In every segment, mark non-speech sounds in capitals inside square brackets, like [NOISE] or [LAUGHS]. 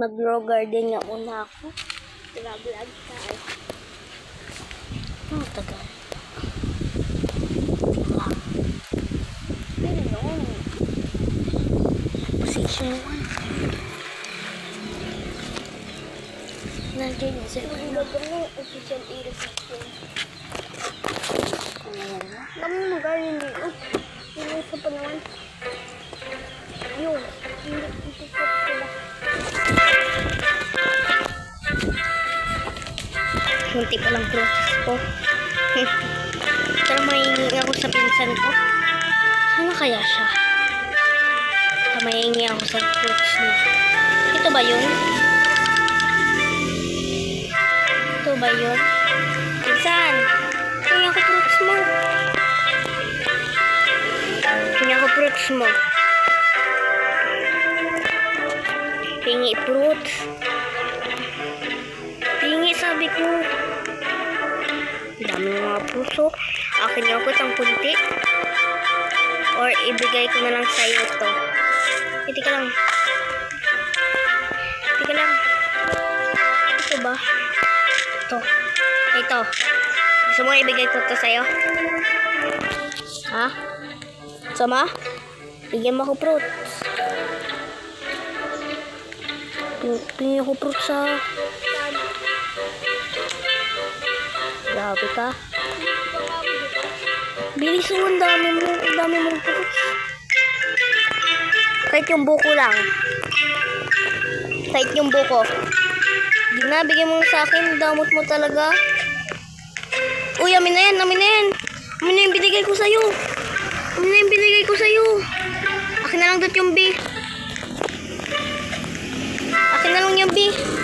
Mag-grow garden nga muna ako. Vlog-vlog tayo. Ang tagal. Lang. Pero noon. Position 1. Nandiyan yung sa ulo. Official irrigation. Ayan na. Kami magaling dito. Yung isa pa naman. Yung. Hindi Munti pa lang process ko. [LAUGHS] Pero mahingi ako sa pinsan ko. Sana kaya siya? Baka mahingi ako sa fruits niya. Ito ba yun? Ito ba yun? Pinsan! Hingi ako fruits mo. Hingi ako fruits mo. Hingi fruits. Hingi sabi ko. Ang Dami ng mga puso. Akin yung ako itong kunti. Or ibigay ko na lang sa iyo to. Hindi ka lang. Hindi ka lang. Ito ba? Ito. Ito. Gusto mo ibigay ko to sa'yo? Ha? Sama? Bigyan mo ako fruits. Pingin ako fruits sa... Grabe ka. Bilis mo, ang dami mo, ang dami mong. Kahit yung buko lang. Kahit yung buko. Di na, bigyan mo sa akin. Damot mo talaga. Uy, amin na yan, amin na yan. Amin na yung binigay ko sa'yo. Amin na yung binigay ko sa'yo. Akin na lang dot yung B. Akin na lang yung B.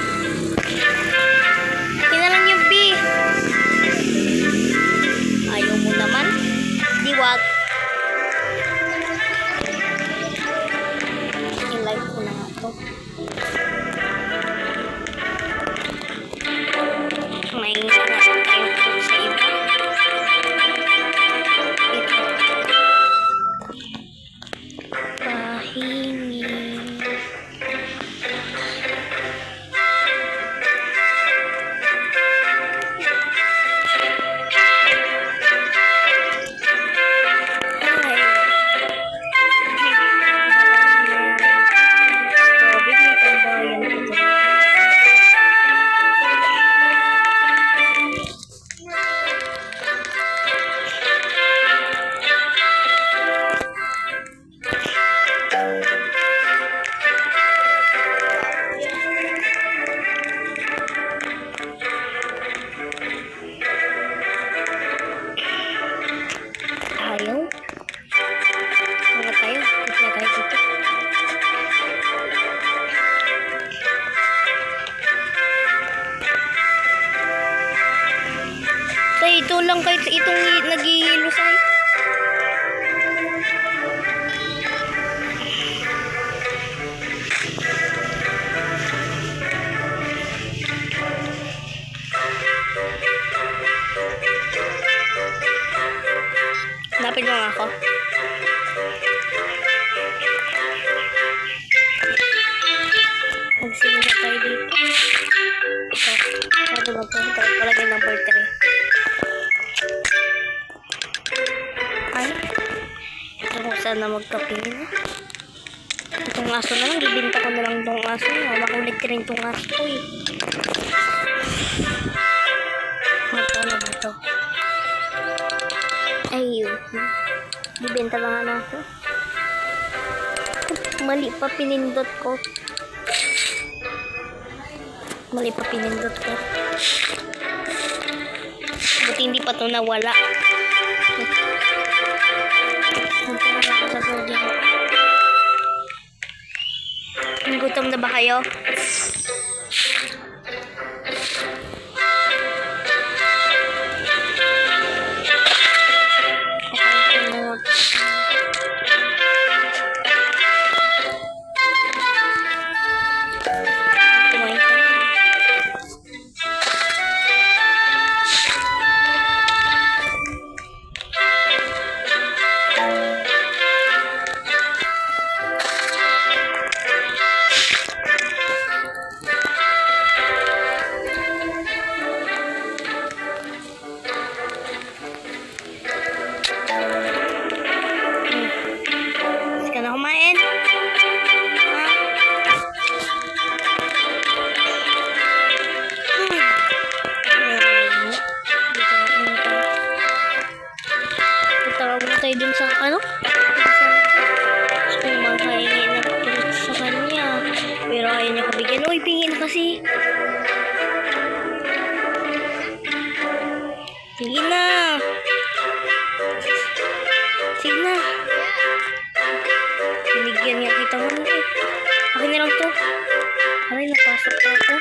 Nga ako. Magsimula na tayo dito. Ito. Ano ba ito? Ito. Palagay number 3. Ay. Ito kung saan na magkapingin. Itong aso na lang. Bibinta ko na lang itong aso. Makulit rin itong aso ko Bibenta lang nga ako. Mali pa pinindot ko. Mali pa pinindot ko. Buti hindi pa to nawala. Na. Gutom na ba kayo? ano? Gusto ko naman kahingi sa kanya. Pero ayaw niya kabigyan. Uy, pingin kasi. Sige na. Sige na. Binigyan niya kita mo. Eh. Akin na lang to. Aray, napasok pa ako.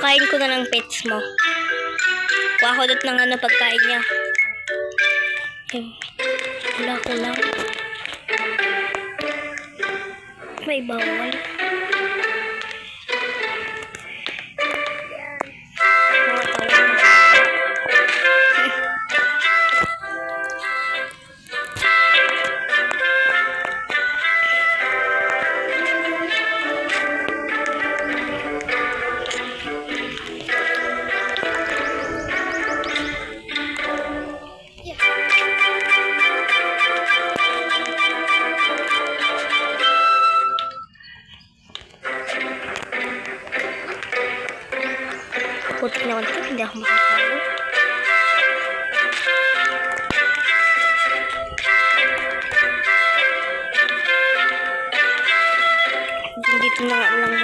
Kakain ko na ng pets mo. Kuha ko dot ng ano pagkain niya. Eh, wala ko lang. May bawal. Mga Putik naman ito, hindi ako makakalo. Dito na nga lang